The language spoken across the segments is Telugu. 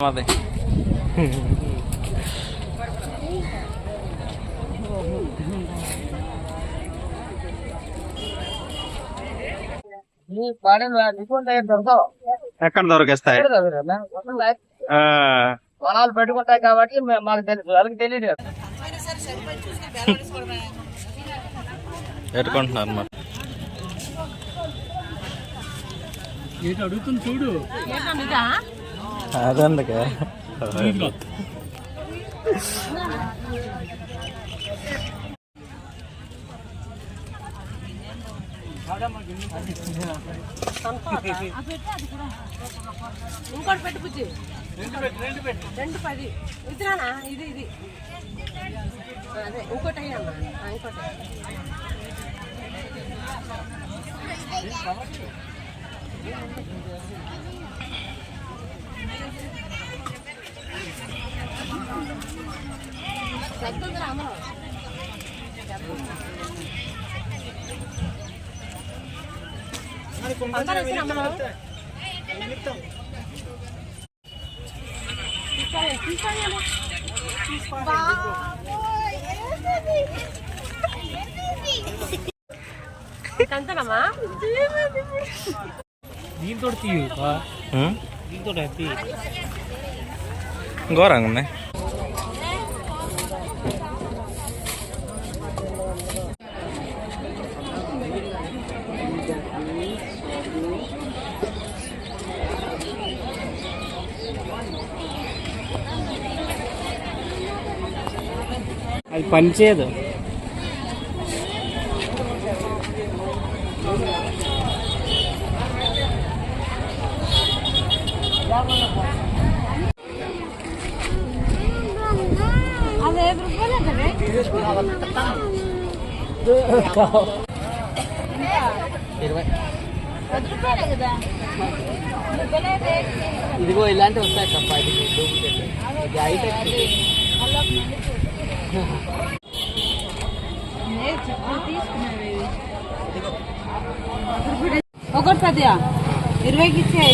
అదే ఎక్కడ దొరికేస్తాయి? పొలాలు పెట్టుకుంటాయి కాబట్టి మాకు తెలుసు వాళ్ళకి తెలియదు కదా. పెట్టుకుంటున్నారు మరి. అడుగుతుంది చూడు. అదందుకే ఇంకోటి పెట్టు బుజ్జి రెండు పది ఇదిరానా ఇది ఇది అదే ఇంకోటి అయ్యమ్మా ఇంకోటి అంతనమ్మా దీంతో తీయు? దీంతో తీ ఘోరంగా ఉంది అది పనిచేయదు ఇదిగో ఇలాంటివి వస్తాయి తప్ప ఇది డూప్లికేట్ ఇది హైటెక్ ఒకటి పదియా. ఇరవైకి ఇచ్చే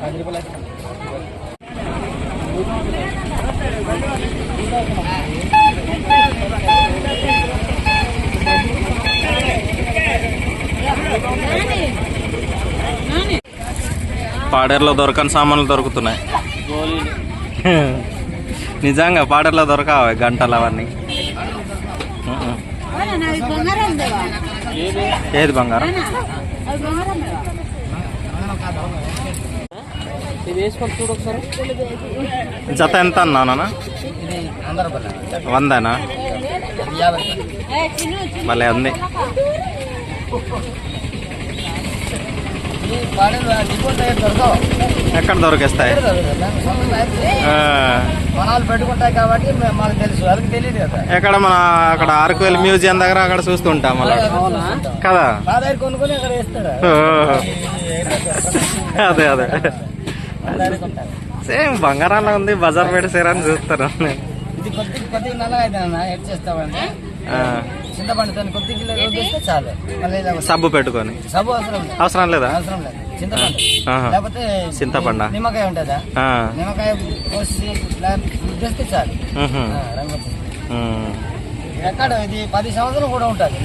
పది రూపాయలు అయితే పాడేరులో దొరకని సామాన్లు దొరుకుతున్నాయి. నిజంగా పాడేరులో దొరకవు గంటలు అవన్నీ? ఏది బంగారం? ఇది వేసుకొని జత ఎంత అన్నా వందనా? భలే ఉంది. ఎక్కడ దొరికేస్తాయి? ఎక్కడ కాబట్టి మాకు తెలుసు తెలియదు కదా ఎక్కడ మన అక్కడ ఆర్కువెల్ మ్యూజియం దగ్గర అక్కడ చూస్తుంటాం అలా. కదా? అదే అదే. సేమ్ బంగారాల్లో ఉంది బజార్ పెడిసారని చూస్తారు ఇది కొద్ది కొద్దిగా నల్లగా అయితే అన్న ఎడ్ చేస్తామంటే. ఆ, చింతపండుతో కొద్ది కిలో రోజు వేస్తే చాలు. మళ్ళీ. సబ్బు పెట్టుకొని. సబ్బు అవసరం లేదు. అవసరం లేదా? అవసరం లేదు. చింతపండు. లేకపోతే చింతపండా? నిమ్మకాయ ఉంటుందా? ఆ, నిమ్మకాయ పోసి ఇలా చేస్తే చాలు. రంగు. ఎక్కడ? ఇది పది సంవత్సరాలు కూడా ఉంటుంది.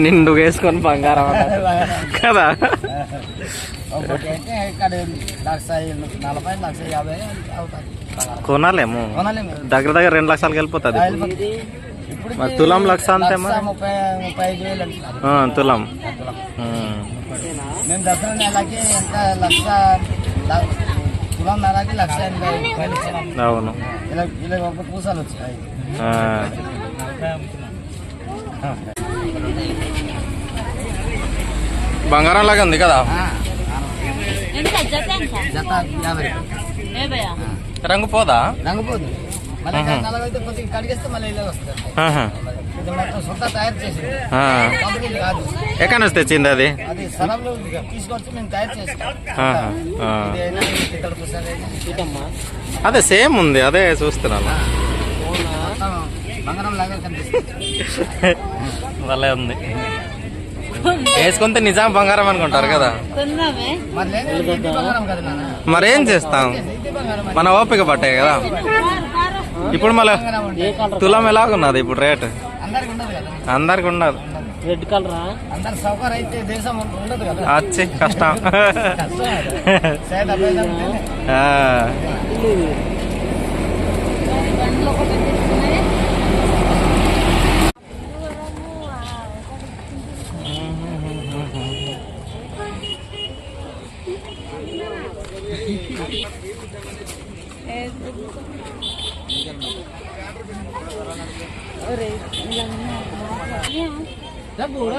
నిండు వేసుకొని బంగారం. కదా? ఒకటి అయితే ఇక్కడ లక్ష నలభై లక్ష యాభై అవుతుంది. కొనాలేము. దగ్గర దగ్గర రెండు లక్షలకి వెళ్ళిపోతుంది మరి తులం లక్ష అంతే తులం. దసరా నెలకి ఎంత లక్ష తులం నెలకి లక్ష ఎనభై అవును. ఇలా ఇలా ఒక పూసలు వచ్చాయి బంగారం లాగా ఉంది కదా? జత యాభై. రంగు పోదా. మళ్ళీ నలభై అయితే కొద్దిగా కడిగేస్తే మళ్ళీ ఇలా వస్తుంది ఆహా. ఇది మొత్తం సొంత తయారు చేసింది. ఆ. కంపెనీ కాదు. ఎక్కడి నుంచి తెచ్చింది అది? అది సరంలో తీసుకొచ్చి మేము తయారు చేస్తాం. అదే సేమ్ ఉంది అదే చూస్తున్నాను. బంగారం లాగా కనిపిస్తుంది. భలే ఉంది. వేసుకుంటే నిజాం బంగారం అనుకుంటారు కదా. మరి చేస్తాం? మన ఓపిక పట్టాయి కదా. ఇప్పుడు మళ్ళీ తులం ఎలాగున్నది ఇప్పుడు రేట్? అందరికి ఉండదు రెడ్ కలరా? అందరు సౌకర్యం అయితే దేశం ఉండదు కదా వచ్చి కష్టం కష్టం అది.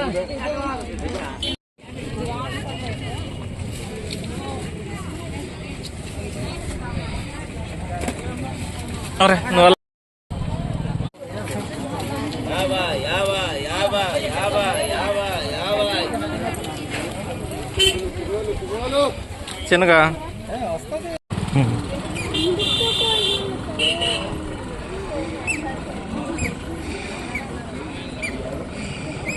సైడ్ అబ్బాయి ఉంటేనే. ఆ. బండ్లు ఒకటి